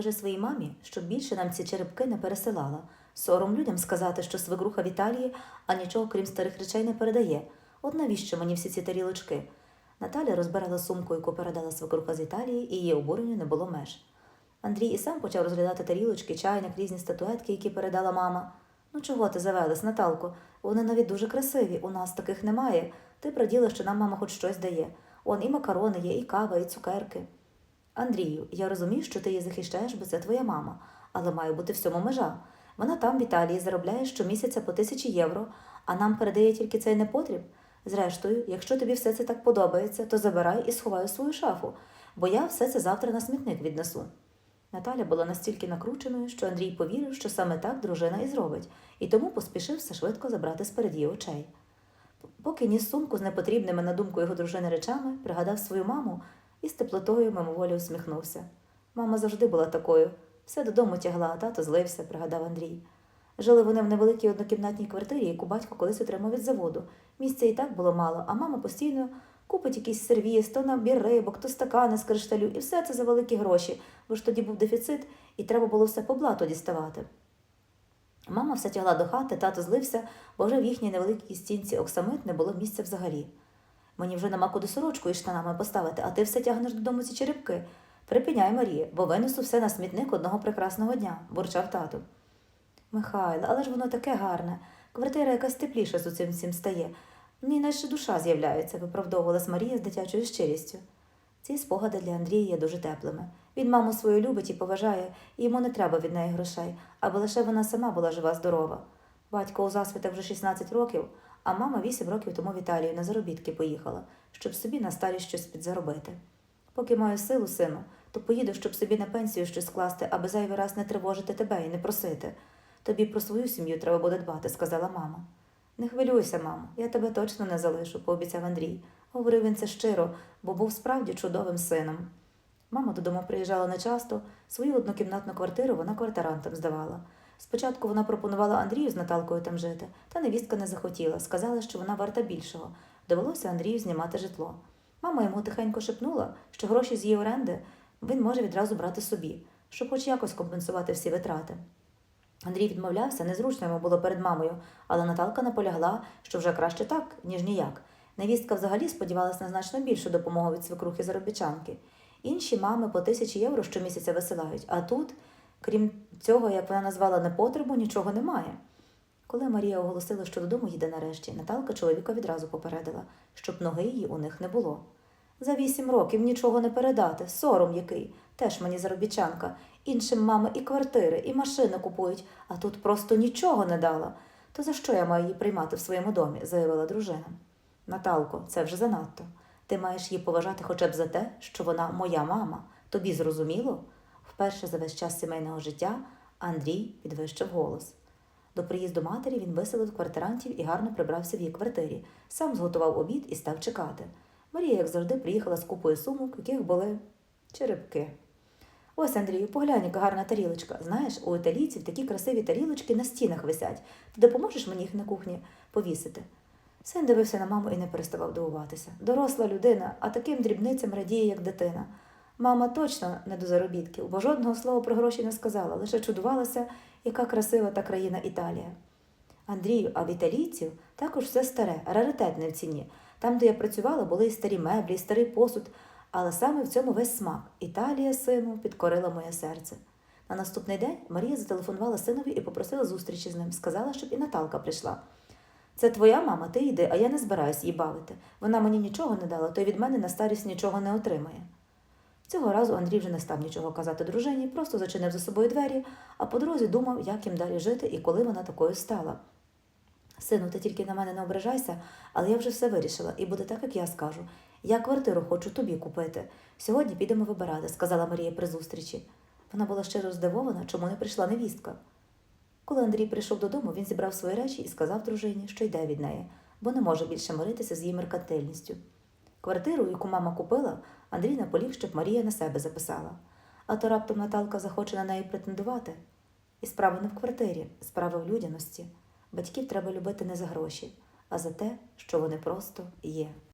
Кажи своїй мамі, щоб більше нам ці черепки не пересилала. Сором людям сказати, що свекруха в Італії, а нічого крім старих речей не передає. От навіщо мені всі ці тарілочки? Наталя розбирала сумку, яку передала свекруха з Італії, і її обуренню не було меж. Андрій і сам почав розглядати тарілочки, чайник, різні статуетки, які передала мама. Ну чого ти завелась, Наталко? Вони навіть дуже красиві, у нас таких немає. Ти праділа, що нам мама хоч щось дає. Он і макарони є, і кава, і цукерки. Андрію, я розумію, що ти її захищаєш, бо це твоя мама, але має бути всьому межа. Вона там, в Італії, заробляє щомісяця по тисячі євро, а нам передає тільки цей непотріб. Зрештою, якщо тобі все це так подобається, то забирай і сховай у свою шафу, бо я все це завтра на смітник віднесу. Наталя була настільки накрученою, що Андрій повірив, що саме так дружина і зробить, і тому поспішив все швидко забрати з-перед її очей. Поки ніс сумку з непотрібними на думку його дружини речами, пригадав свою маму і з теплотою мимоволі усміхнувся. Мама завжди була такою. Все додому тягла, а тато злився, пригадав Андрій. Жили вони в невеликій однокімнатній квартирі, яку батько колись отримав від заводу. Місця і так було мало, а мама постійно купить якийсь сервіс, то набір рибок, то стакани з кришталю, і все це за великі гроші, бо ж тоді був дефіцит, і треба було все по блату діставати. Мама все тягла до хати, тато злився, бо вже в їхній невеликій стінці оксамит не було місця взагалі. Мені вже нема куди сорочку із штанами поставити, а ти все тягнеш додому ці черепки. Припиняй, Марія, бо винесу все на смітник одного прекрасного дня, бурчав тато. Михайло, але ж воно таке гарне. Квартира якась тепліша з цим всім стає. Ній наче душа з'являється, виправдовувалась Марія з дитячою щирістю. Ці спогади для Андрія є дуже теплими. Він маму свою любить і поважає, і йому не треба від неї грошей, аби лише вона сама була жива здорова. Батько у засвітах вже 16 років, а мама 8 років тому в Італію на заробітки поїхала, щоб собі на старість щось підзаробити. Поки маю силу, сину, то поїду, щоб собі на пенсію щось скласти, аби зайвий раз не тривожити тебе і не просити. Тобі про свою сім'ю треба буде дбати, сказала мама. Не хвилюйся, мамо, я тебе точно не залишу, пообіцяв Андрій. Говорив він це щиро, бо був справді чудовим сином. Мама додому приїжджала нечасто, свою однокімнатну квартиру вона квартирантам здавала. Спочатку вона пропонувала Андрію з Наталкою там жити, та невістка не захотіла, сказала, що вона варта більшого. Довелося Андрію знімати житло. Мама йому тихенько шепнула, що гроші з її оренди він може відразу брати собі, щоб хоч якось компенсувати всі витрати. Андрій відмовлявся, незручно йому було перед мамою, але Наталка наполягла, що вже краще так, ніж ніяк. Невістка взагалі сподівалась на значно більшу допомогу від свекрухи заробітчанки. Інші мами по тисячі євро щомісяця висилають, а тут, крім цього, як вона назвала непотребу, нічого немає. Коли Марія оголосила, що додому їде нарешті, Наталка чоловіка відразу попередила, щоб ноги її у них не було. За вісім років нічого не передати, сором який, теж мені заробітчанка. Іншим мами і квартири, і машини купують, а тут просто нічого не дала. То за що я маю її приймати в своєму домі? заявила дружина. Наталко, це вже занадто. Ти маєш її поважати хоча б за те, що вона моя мама. Тобі зрозуміло? Вперше за весь час сімейного життя Андрій підвищив голос. До приїзду матері він виселив квартирантів і гарно прибрався в її квартирі, сам зготував обід і став чекати. Марія, як завжди, приїхала з купою сумок, яких були черепки. Ось, Андрію, поглянь, яка гарна тарілочка. Знаєш, у італійців такі красиві тарілочки на стінах висять. Ти допоможеш мені їх на кухні повісити? Син дивився на маму і не переставав дивуватися. Доросла людина, а таким дрібницям радіє, як дитина. Мама точно не до заробітків, бо жодного слова про гроші не сказала, лише чудувалася, яка красива та країна Італія. Андрію, а в італійців також все старе, раритетне в ціні. Там, де я працювала, були і старі меблі, і старий посуд, але саме в цьому весь смак. Італія, сину, підкорила моє серце. На наступний день Марія зателефонувала синові і попросила зустрічі з ним. Сказала, щоб і Наталка прийшла. Це твоя мама, ти йди, а я не збираюсь її бавити. Вона мені нічого не дала, то й від мене на старість нічого не отримає. Цього разу Андрій вже не став нічого казати дружині, просто зачинив за собою двері, а по дорозі думав, як їм далі жити і коли вона такою стала. Сину, ти тільки на мене не ображайся, але я вже все вирішила, і буде так, як я скажу. Я квартиру хочу тобі купити. Сьогодні підемо вибирати, сказала Марія при зустрічі. Вона була щиро здивована, чому не прийшла невістка. Коли Андрій прийшов додому, він зібрав свої речі і сказав дружині, що йде від неї, бо не може більше миритися з її меркантильністю. Квартиру, яку мама купила, Андрій наполіг, щоб Марія на себе записала. А то раптом Наталка захоче на неї претендувати. І справа не в квартирі, справа в людяності. Батьків треба любити не за гроші, а за те, що вони просто є.